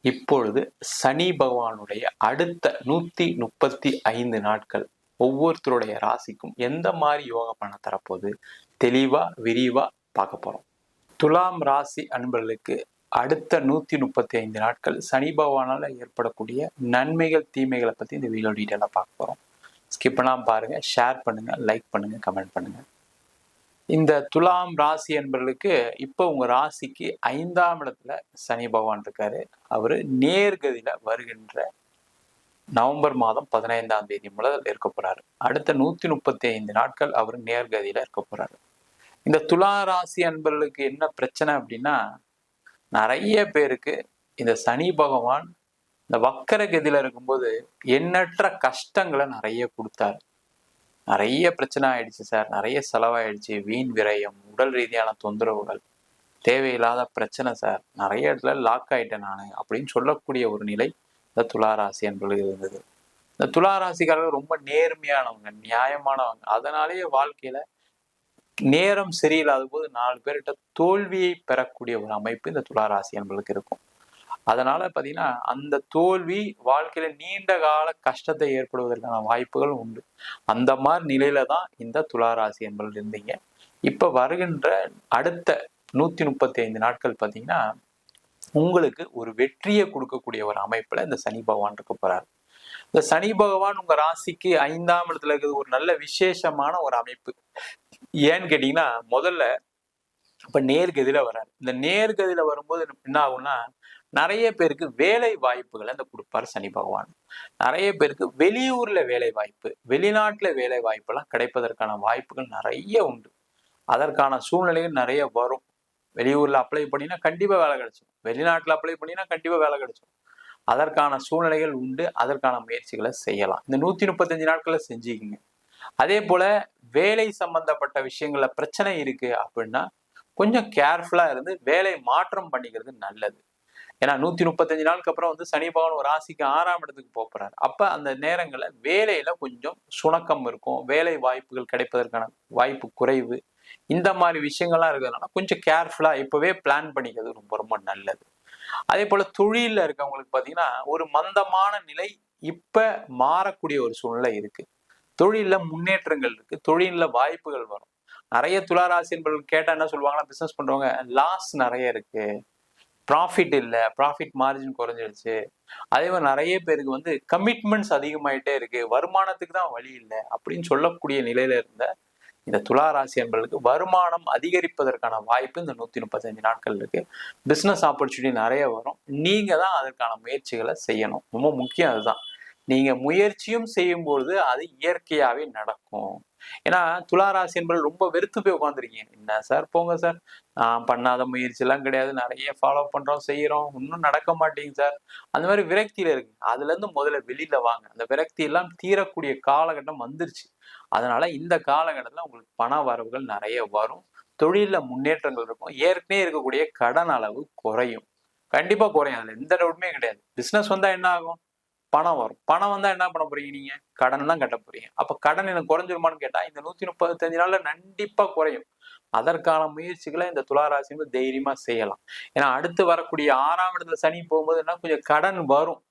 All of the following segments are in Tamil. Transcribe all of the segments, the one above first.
இப்பொழுது சனி பகவானுடைய அடுத்த நூத்தி முப்பத்தி ஐந்து நாட்கள் ஒவ்வொருத்தருடைய ராசிக்கும் எந்த மாதிரி யோக பண்ண தரப்போகுது? தெளிவா விரிவா பார்க்க போறோம். துலாம் ராசி அன்பர்களுக்கு அடுத்த நூத்தி முப்பத்தி ஐந்து நாட்கள் சனி பகவானால ஏற்படக்கூடிய நன்மைகள் தீமைகளை பத்தி இந்த வீடியோ டீட்டெயிலாக பார்க்க போறோம். ஸ்கிப்னா பாருங்க ஷேர் பண்ணுங்க லைக் பண்ணுங்க கமெண்ட் பண்ணுங்க. இந்த துலாம் ராசி என்பவர்களுக்கு இப்போ உங்கள் ராசிக்கு ஐந்தாம் இடத்துல சனி பகவான் இருக்காரு. அவர் நேர்கதியில் வருகின்ற நவம்பர் மாதம் பதினைந்தாம் தேதி முதல் இருக்க போறாரு. அடுத்த நூற்றி முப்பத்தி ஐந்து நாட்கள் அவர் நேர்கதியில் இருக்க போறாரு. இந்த துலா ராசி அன்பர்களுக்கு என்ன பிரச்சனை அப்படின்னா நிறைய பேருக்கு இந்த சனி பகவான் இந்த வக்கர கதியில் இருக்கும்போது எண்ணற்ற கஷ்டங்களை நிறைய கொடுத்தாரு. நிறைய பிரச்சனை ஆயிடுச்சு சார். நிறைய செலவாயிடுச்சு. வீண் விரயம் உடல் ரீதியான தொந்தரவுகள் தேவையில்லாத பிரச்சனை சார். நிறைய இடத்துல லாக் ஆயிட்டேன் நான் அப்படின்னு சொல்லக்கூடிய ஒரு நிலை இந்த துளாராசி என்பது இருந்தது. இந்த துளாராசிக்காரர்கள் ரொம்ப நேர்மையானவங்க நியாயமானவங்க. அதனாலேயே வாழ்க்கையில நேரம் சரியில்லாத போது நாலு பேர்கிட்ட தோல்வியை பெறக்கூடிய ஒரு அமைப்பு இந்த துளாராசி என்பதுக்கு இருக்கும். அதனால பார்த்தீங்கன்னா அந்த தோல்வி வாழ்க்கையில நீண்ட கால கஷ்டத்தை ஏற்படுவதற்கான வாய்ப்புகள் உண்டு. அந்த மாதிரி நிலையில தான் இந்த துளாராசி என்பதில் இருந்தீங்க. இப்ப வருகின்ற அடுத்த நூத்தி முப்பத்தி ஐந்து நாட்கள் பார்த்தீங்கன்னா உங்களுக்கு ஒரு வெற்றியை கொடுக்கக்கூடிய ஒரு அமைப்புல இந்த சனி பகவான் இருக்க போறாரு. இந்த சனி பகவான் உங்க ராசிக்கு ஐந்தாம் இடத்துல இருக்கிறது ஒரு நல்ல விசேஷமான ஒரு அமைப்பு. ஏன்னு கேட்டீங்கன்னா முதல்ல இப்ப நேர்கதியில வராரு இந்த நேர்கதியில வரும்போது என்ன ஆகும்னா நிறைய பேருக்கு வேலை வாய்ப்புகளை அந்த கொடுப்பாரு சனி பகவான். நிறைய பேருக்கு வெளியூர்ல வேலை வாய்ப்பு வெளிநாட்டுல வேலை வாய்ப்பெல்லாம் கிடைப்பதற்கான வாய்ப்புகள் நிறைய உண்டு. அதற்கான சூழ்நிலைகள் நிறைய வரும். வெளியூர்ல அப்ளை பண்ணினா கண்டிப்பா வேலை கிடைச்சிடும் வெளிநாட்டுல அப்ளை பண்ணினா கண்டிப்பா வேலை கிடைச்சிடும் அதற்கான சூழ்நிலைகள் உண்டு. அதற்கான முயற்சிகளை செய்யலாம். இந்த நூத்தி முப்பத்தஞ்சு நாட்களை செஞ்சுக்கிங்க. அதே போல வேலை சம்பந்தப்பட்ட விஷயங்கள்ல பிரச்சனை இருக்கு அப்படின்னா கொஞ்சம் கேர்ஃபுல்லா இருந்து வேலை மாற்றம் பண்ணிக்கிறது நல்லது. ஏன்னா நூத்தி முப்பத்தஞ்சு நாளுக்கு அப்புறம் வந்து சனி பகவான் ஒரு ராசிக்கு ஆறாம் இடத்துக்கு போறாரு. அப்ப அந்த நேரங்களில் வேலையில கொஞ்சம் சுணக்கம் இருக்கும். வேலை வாய்ப்புகள் கிடைப்பதற்கான வாய்ப்பு குறைவு. இந்த மாதிரி விஷயங்கள்லாம் இருக்கிறதுனால கொஞ்சம் கேர்ஃபுல்லா இப்பவே பிளான் பண்ணிக்கிறது ரொம்ப ரொம்ப நல்லது. அதே போல தொழில இருக்கவங்களுக்கு பாத்தீங்கன்னா ஒரு மந்தமான நிலை இப்ப மாறக்கூடிய ஒரு சூழ்நிலை இருக்கு. தொழில முன்னேற்றங்கள் இருக்கு. தொழில வாய்ப்புகள் வரும். நிறைய துளாராசி என்பவர்கள் கேட்டா என்ன சொல்லுவாங்கன்னா பிசினஸ் பண்றவங்க லாஸ் நிறைய இருக்கு. ப்ராஃபிட் இல்லை. ப்ராஃபிட் மார்ஜின் குறைஞ்சிடுச்சு அதே மாதிரி நிறைய பேருக்கு வந்து கமிட்மெண்ட்ஸ் அதிகமாயிட்டே இருக்கு. வருமானத்துக்கு தான் வழி இல்லை அப்படின்னு சொல்லக்கூடிய நிலையில இருந்த இந்த துலா ராசி என்பவர்களுக்கு வருமானம் அதிகரிப்பதற்கான வாய்ப்பு இந்த நூத்தி முப்பத்தஞ்சு நாட்கள் இருக்கு. பிசினஸ் ஆப்பர்ச்சுனிட்டி நிறைய வரும். நீங்க தான் அதற்கான முயற்சிகளை செய்யணும். ரொம்ப முக்கியம் அதுதான். நீங்க முயற்சியும் செய்யும்பொழுது அது இயற்கையாவே நடக்கும். ஏன்னா துளாராசி என்பது ரொம்ப வெறுத்து போய் உட்காந்துருக்கீங்க என்ன சார் போங்க சார். நான் பண்ணாத முயற்சி எல்லாம் கிடையாது. நிறைய ஃபாலோ பண்றோம் செய்யறோம் இன்னும் நடக்க மாட்டேங்க சார். அந்த மாதிரி விரக்தியில இருக்கு. அதுல இருந்து முதல்ல வெளியில வாங்க. அந்த விரக்தி எல்லாம் தீரக்கூடிய காலகட்டம் வந்துருச்சு. அதனால இந்த காலகட்டத்துல உங்களுக்கு பண வரவுகள் நிறைய வரும். தொழில முன்னேற்றங்கள் இருக்கும். ஏற்கனவே இருக்கக்கூடிய கடன் அளவு குறையும். கண்டிப்பாக குறையும். அதில் எந்த டவுட்டுமே கிடையாது. பிஸ்னஸ் வந்தால் என்ன ஆகும்? பணம் வரும். பணம் வந்தா என்ன பண்ண போறீங்க நீங்க? கடன் தான் கட்ட போறீங்க. அப்ப கடன் எனக்கு குறைஞ்சிருமான்னு கேட்டா இந்த நூத்தி முப்பத்தஞ்சு நாள்ல கண்டிப்பா குறையும். அதற்கான முயற்சிகளை இந்த துளாராசி தைரியமா செய்யலாம். ஏன்னா அடுத்து வரக்கூடிய ஆறாம் இடத்துல சனி போகும்போது என்ன கொஞ்சம் கடன் வரும்.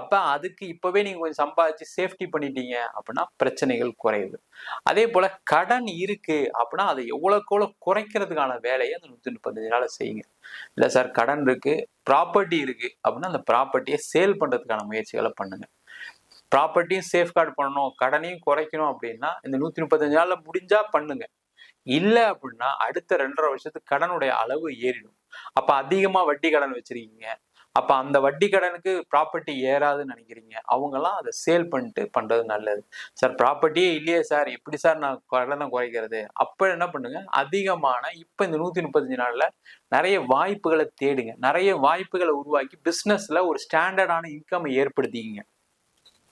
அப்போ அதுக்கு இப்போவே நீங்கள் கொஞ்சம் சம்பாதிச்சு சேஃப்டி பண்ணிட்டீங்க அப்படின்னா பிரச்சனைகள் குறையுது. அதே போல கடன் இருக்கு அப்படின்னா அதை எவ்வளோக்கு எவ்வளோ குறைக்கிறதுக்கான வேலையை அந்த நூற்றி முப்பத்தஞ்சு நாள் செய்யுங்க. இல்லை சார் கடன் இருக்குது ப்ராப்பர்ட்டி இருக்குது அப்படின்னா அந்த ப்ராப்பர்ட்டியை சேல் பண்ணுறதுக்கான முயற்சிகளை பண்ணுங்கள் ப்ராப்பர்ட்டியும் சேஃப்கார்டு பண்ணணும் கடனையும் குறைக்கணும் அப்படின்னா இந்த நூற்றி முப்பத்தஞ்சு நாளில் முடிஞ்சால் பண்ணுங்க. இல்லை அப்படின்னா அடுத்த ரெண்டரை வருஷத்துக்கு கடனுடைய அளவு ஏறிடும். அப்போ அதிகமாக வட்டி கடன் வச்சிருக்கீங்க அப்ப அந்த வட்டி கடனுக்கு ப்ராப்பர்ட்டி ஏறாதுன்னு நினைக்கிறீங்க. அவங்கெல்லாம் அதை சேல் பண்ணிட்டு பண்றது நல்லது. சார் ப்ராப்பர்ட்டியே இல்லையே சார் எப்படி சார் நான் கடனை குறைக்கிறது? அப்ப என்ன பண்ணுங்க? அதிகமான இப்ப இந்த நூத்தி முப்பத்தஞ்சு நாள்ல நிறைய வாய்ப்புகளை தேடுங்க. நிறைய வாய்ப்புகளை உருவாக்கி பிசினஸ்ல ஒரு ஸ்டாண்டர்டான இன்கம் ஏற்படுத்திக்கிங்க.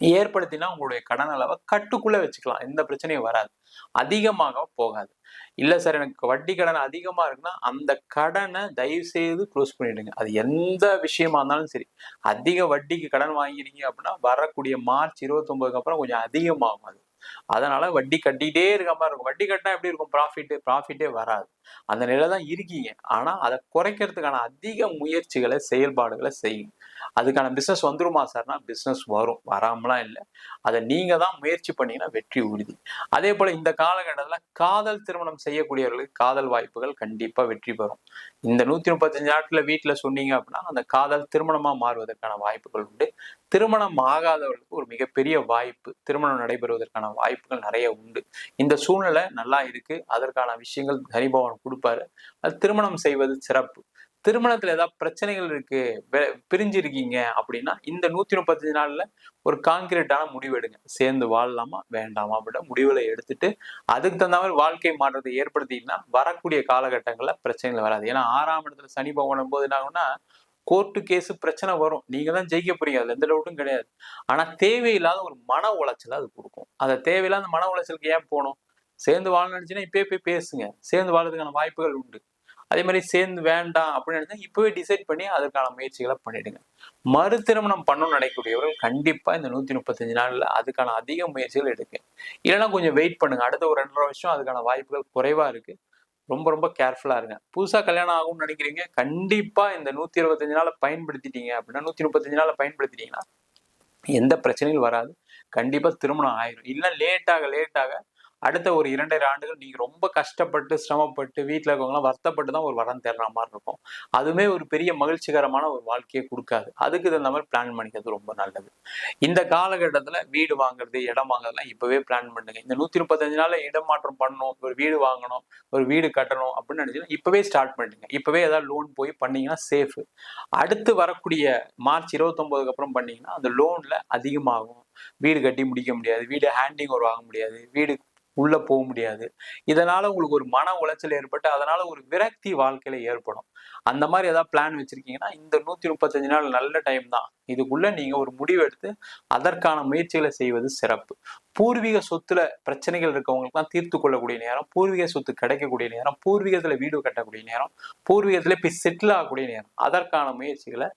ஏற்படுத்தினா உங்களுடைய கடன் அளவை கட்டுக்குள்ள வச்சுக்கலாம். எந்த பிரச்சனையும் வராது. அதிகமாக போகாது. இல்லை சார் எனக்கு வட்டி கடன் அதிகமா இருக்குன்னா அந்த கடனை தயவு செய்து க்ளோஸ் பண்ணிடுங்க. அது எந்த விஷயமா இருந்தாலும் சரி. அதிக வட்டிக்கு கடன் வாங்கினீங்க அப்படின்னா வரக்கூடிய மார்ச் இருபத்தொன்பதுக்கு அப்புறம் கொஞ்சம் அதிகமாகும் அது. அதனால வட்டி கட்டிகிட்டே இருக்க மாதிரி இருக்கும். வட்டி கட்டினா எப்படி இருக்கும்? ப்ராஃபிட்டு ப்ராஃபிட்டே வராது. அந்த நிலை தான் இருக்கீங்க. ஆனால் அதை குறைக்கிறதுக்கான அதிக முயற்சிகளை செயல்பாடுகளை செய்யுங்க. அதுக்கான பிஸ்னஸ் வந்துருமா சார்னா பிஸ்னஸ் வரும். வராமலாம் இல்லை. அதை நீங்க தான் முயற்சி பண்ணீங்கன்னா வெற்றி உறுதி. அதே போல இந்த காலகட்டத்தில் காதல் திருமணம் செய்யக்கூடியவர்களுக்கு காதல் வாய்ப்புகள் கண்டிப்பா வெற்றி பெறும். இந்த நூத்தி முப்பத்தஞ்சு நாட்கள வீட்டுல சொன்னீங்க அப்படின்னா அந்த காதல் திருமணமா மாறுவதற்கான வாய்ப்புகள் உண்டு. திருமணம் ஆகாதவர்களுக்கு ஒரு மிகப்பெரிய வாய்ப்பு திருமணம் நடைபெறுவதற்கான வாய்ப்புகள் நிறைய உண்டு. இந்த சூழ்நிலை நல்லா இருக்கு. அதற்கான விஷயங்கள் ஹரிபவன் கொடுப்பாரு. அது திருமணம் செய்வது சிறப்பு. திருமணத்துல ஏதாவது பிரச்சனைகள் இருக்கு பிரிஞ்சு இருக்கீங்க அப்படின்னா இந்த நூத்தி முப்பத்தஞ்சு நாள்ல ஒரு காங்கிரீட்டான முடிவு எடுங்க சேர்ந்து வாழலாமா? வேண்டாமா? அப்படின்ற முடிவுல எடுத்துட்டு அதுக்கு தகுந்த மாதிரி வாழ்க்கை மாற்றத்தை ஏற்படுத்திங்கன்னா வரக்கூடிய காலகட்டங்கள்ல பிரச்சனைகள் வராது. ஏன்னா ஆறாம் இடத்துல சனி பகவான் போது என்ன கோர்ட்டு கேஸ் பிரச்சனை வரும். நீங்க தான் ஜெயிக்க போறீங்க. அதுல எந்த டவுட்டும் கிடையாது. ஆனா தேவையில்லாத ஒரு மன உளைச்சல் அது கொடுக்கும். அந்த தேவையில்லாத மன உளைச்சலுக்கு ஏன் போகணும் சேர்ந்து வாழ நினைச்சுன்னா இப்பயே போய் பேசுங்க. சேர்ந்து வாழறதுக்கான வாய்ப்புகள் உண்டு. அதே மாதிரி சேர்ந்து வேண்டாம் அப்படின்னு நினைச்சா இப்பவே டிசைட் பண்ணி அதற்கான முயற்சிகளை பண்ணிடுங்க. மறு திருமணம் பண்ணணும்னு நினைக்கக்கூடியவர்கள் கண்டிப்பா இந்த நூத்தி முப்பத்தஞ்சு நாள்ல அதுக்கான அதிக முயற்சிகள் எடுங்க. இல்லைன்னா கொஞ்சம் வெயிட் பண்ணுங்க. அடுத்த ஒரு ரெண்டரை வருஷம் அதுக்கான வாய்ப்புகள் குறைவா இருக்கு. ரொம்ப ரொம்ப கேர்ஃபுல்லா இருங்க. புதுசா கல்யாணம் ஆகும்னு நினைக்கிறீங்க கண்டிப்பா இந்த நூத்தி இருபத்தஞ்சு நாளை பயன்படுத்திட்டீங்க அப்படின்னா நூத்தி முப்பத்தஞ்சு நாளை பயன்படுத்திட்டீங்கன்னா எந்த பிரச்சனையும் வராது. கண்டிப்பா திருமணம் ஆயிரும். இல்லை லேட்டாக லேட்டாக அடுத்த ஒரு இரண்டரை ஆண்டுகள் நீங்கள் ரொம்ப கஷ்டப்பட்டு சிரமப்பட்டு வீட்டில் இருக்கவங்களாம் வருத்தப்பட்டு தான் ஒரு வரம் தேடுற மாதிரி இருக்கும். அதுவுமே ஒரு பெரிய மகிழ்ச்சிகரமான ஒரு வாழ்க்கையை கொடுக்காது. அதுக்கு தகுந்த மாதிரி பிளான் பண்ணிக்கிறது ரொம்ப நல்லது. இந்த காலகட்டத்தில் வீடு வாங்குறது இடம் வாங்குறதுலாம் இப்போவே பிளான் பண்ணுங்க. இந்த நூற்றி முப்பத்தஞ்சு நாளில் இடம் மாற்றம் பண்ணணும் ஒரு வீடு வாங்கணும் ஒரு வீடு கட்டணும் அப்படின்னு நினைச்சீங்கன்னா இப்போவே ஸ்டார்ட் பண்ணிடுங்க. இப்போவே ஏதாவது லோன் போய் பண்ணீங்கன்னா சேஃபு அடுத்து வரக்கூடிய மார்ச் இருபத்தொம்போதுக்கு அப்புறம் பண்ணீங்கன்னா அந்த லோனில் அதிகமாகும். வீடு கட்டி முடிக்க முடியாது. வீடு ஹேண்டிங் ஒரு வாங்க முடியாது. வீடு உள்ள போக முடியாது. இதனால உங்களுக்கு ஒரு மன உளைச்சல் ஏற்பட்டு அதனால ஒரு விரக்தி வாழ்க்கையில ஏற்படும். அந்த மாதிரி ஏதாவது பிளான் வச்சிருக்கீங்கன்னா இந்த நூத்தி முப்பத்தஞ்சு நாள் நல்ல டைம் தான். இதுக்குள்ள நீங்க ஒரு முடிவெடுத்து அதற்கான முயற்சிகளை செய்வது சிறப்பு. பூர்வீக சொத்துல பிரச்சனைகள் இருக்கவங்களுக்குலாம் தீர்த்து கொள்ளக்கூடிய நேரம் பூர்வீக சொத்து கிடைக்கக்கூடிய நேரம் பூர்வீகத்துல வீடு கட்டக்கூடிய நேரம் பூர்வீகத்துல போய் செட்டில் ஆகக்கூடிய நேரம். அதற்கான முயற்சிகளை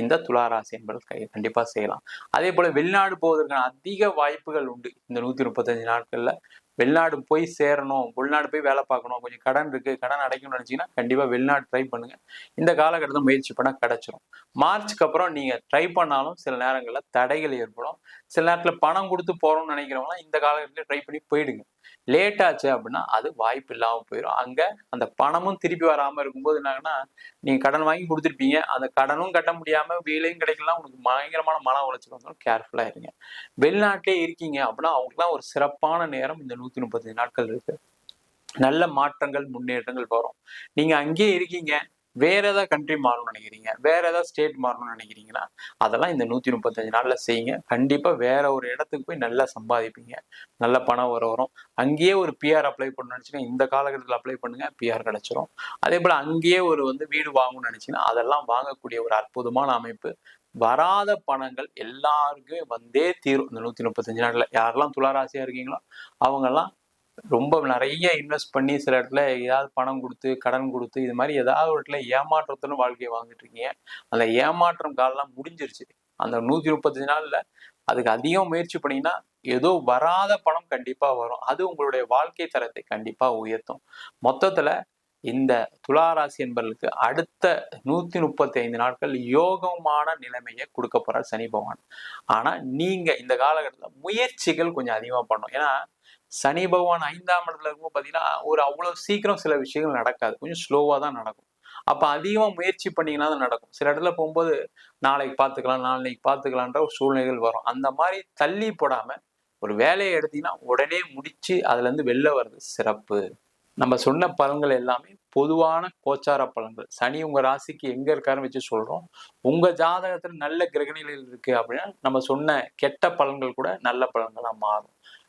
இந்த துளாராசி என்பது கை கண்டிப்பா செய்யலாம். அதே போல வெளிநாடு போவதற்கான அதிக வாய்ப்புகள் உண்டு. இந்த நூத்தி முப்பத்தஞ்சு நாட்கள்ல வெளிநாடு போய் சேரணும் உள்நாடு போய் வேலை பார்க்கணும் கொஞ்சம் கடன் இருக்கு கடன் அடைக்கணும்னு நினைச்சீங்கன்னா கண்டிப்பா வெளிநாடு ட்ரை பண்ணுங்க. இந்த காலகட்டத்தில் முயற்சி பண்ணால் கிடச்சிரும். மார்ச்சுக்கு அப்புறம் நீங்க ட்ரை பண்ணாலும் சில நேரங்களில் தடைகள் ஏற்படும். சில நேரத்தில் பணம் கொடுத்து போறோம்னு நினைக்கிறவங்களாம் இந்த காலகட்டத்தில் ட்ரை பண்ணி போயிடுங்க. லேட் ஆச்சு அப்படின்னா அது வாய்ப்பு இல்லாமல் போயிடும் அங்க அந்த பணமும் திருப்பி வராம இருக்கும்போது என்னங்கன்னா நீங்க கடன் வாங்கி கொடுத்துருப்பீங்க. அந்த கடனும் கட்ட முடியாம வேலையும் கிடைக்கலாம் உங்களுக்கு பயங்கரமான மன உளைச்சல் வந்தாலும் கேர்ஃபுல்லா இருங்க. வெளிநாட்டிலே இருக்கீங்க அப்படின்னா அவங்களுக்குலாம் ஒரு சிறப்பான நேரம் இந்த நூத்தி முப்பத்தஞ்சு நாட்கள் இருக்கு. நல்ல மாற்றங்கள் முன்னேற்றங்கள் வரும். நீங்க அங்கேயே இருக்கீங்க. வேற ஏதாவது கண்ட்ரி மாறணும்னு நினைக்கிறீங்க? வேற ஏதாவது ஸ்டேட் மாறணும்னு நினைக்கிறீங்கன்னா அதெல்லாம் இந்த நூத்தி முப்பத்தஞ்சு நாள்ல செய்யுங்க. கண்டிப்பா வேற ஒரு இடத்துக்கு போய் நல்லா சம்பாதிப்பீங்க. நல்ல பணம் வர வரும். அங்கேயே ஒரு பிஆர் அப்ளை பண்ணணும்னு நினைச்சீங்கன்னா இந்த காலகட்டத்தில் அப்ளை பண்ணுங்க பிஆர் கிடைச்சிரும். அதே போல அங்கேயே ஒரு வந்து வீடு வாங்கணும்னு நினைச்சீங்கன்னா அதெல்லாம் வாங்கக்கூடிய ஒரு அற்புதமான அமைப்பு. வராத பணங்கள் எல்லாருக்குமே வந்தே தீரும். இந்த நூத்தி முப்பத்தஞ்சு நாள்ல. யாரெல்லாம் துளாராசியா இருக்கீங்களோ அவங்கெல்லாம் ரொம்ப நிறைய இன்வெஸ்ட் பண்ணி சில இடத்துல ஏதாவது பணம் கொடுத்து கடன் கொடுத்து இது மாதிரி ஏதாவது ஒரு இடத்துல ஏமாற்றத்துடன் வாழ்க்கையை வாங்கிட்டு இருக்கீங்க. அந்த ஏமாற்றம் காலம்லாம் முடிஞ்சிருச்சு. அந்த நூத்தி முப்பத்தஞ்சு நாள்ல அதுக்கு அதிகம் முயற்சி பண்ணீங்கன்னா ஏதோ வராத பணம் கண்டிப்பா வரும். அது உங்களுடைய வாழ்க்கை தரத்தை கண்டிப்பா உயர்த்தும். மொத்தத்துல இந்த துளாராசி என்பவர்களுக்கு அடுத்த நூத்தி முப்பத்தி ஐந்து நாட்கள் யோகமான நிலைமையை கொடுக்க போறார் சனி பகவான். ஆனா நீங்க இந்த காலகட்டத்தில் முயற்சிகள் கொஞ்சம் அதிகமா பண்ணும் ஏன்னா சனி பகவான் ஐந்தாம் இடத்துல இருக்கும்போது பார்த்தீங்கன்னா ஒரு அவ்வளோ சீக்கிரம் சில விஷயங்கள் நடக்காது. கொஞ்சம் ஸ்லோவாக தான் நடக்கும். அப்ப அதிகமா முயற்சி பண்ணிங்கன்னா தான் நடக்கும். சில இடத்துல போகும்போது நாளைக்கு பார்த்துக்கலாம் நாளைக்கு பார்த்துக்கலான்ற ஒரு சூழ்நிலைகள் வரும். அந்த மாதிரி தள்ளி போடாம ஒரு வேலையை எடுத்தீங்கன்னா உடனே முடிச்சு அதுல இருந்து வெளில வர்றது சிறப்பு. நம்ம சொன்ன பலன்கள் எல்லாமே பொதுவான கோச்சார பலன்கள். சனி உங்க ராசிக்கு எங்க இருக்காருன்னு வச்சு சொல்றோம். உங்க ஜாதகத்துல நல்ல கிரகணிகள் இருக்கு அப்படின்னா நம்ம சொன்ன கெட்ட பலன்கள் கூட நல்ல பலன்களாக மாறும்.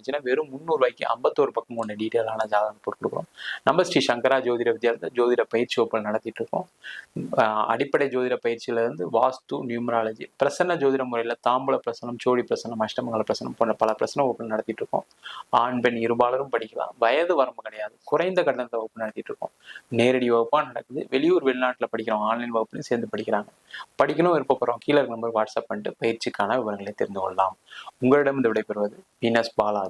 இருந்துச்சுன்னா வெறும் முந்நூறுபாய்க்கு ஐம்பத்தோரு பக்கம் கொண்ட டீட்டெயிலான ஜாதகம் போட்டு நம்ம ஸ்ரீ சங்கரா ஜோதிட வித்யாலயத்தில் ஜோதிட பயிற்சி வகுப்புகள் நடத்திட்டு இருக்கோம். அடிப்படை ஜோதிட பயிற்சியில இருந்து வாஸ்து நியூமராலஜி பிரசன்ன ஜோதிட முறையில் தாம்பூல பிரசனம் சோழி பிரசனம் அஷ்டமங்கல பிரசனம் போன்ற பல பிரசன வகுப்புகள் நடத்திட்டு இருக்கோம். ஆண் பெண் இருபாலரும் படிக்கலாம். வயது வரம்பு கிடையாது. குறைந்த கட்டணத்தை வகுப்பு நடத்திட்டு இருக்கோம். நேரடி வகுப்பாக நடக்குது. வெளியூர் வெளிநாட்டில் படிக்கிறோம் ஆன்லைன் வகுப்புலையும் சேர்ந்து படிக்கிறாங்க. படிக்கணும் விருப்பப்படுறோம் கீழே நம்பர் வாட்ஸ்அப் பண்ணிட்டு பயிற்சிக்கான விவரங்களை தெரிந்து கொள்ளலாம். உங்களிடம் இந்த விடைபெறுவது வீனஸ் பாலாஜி.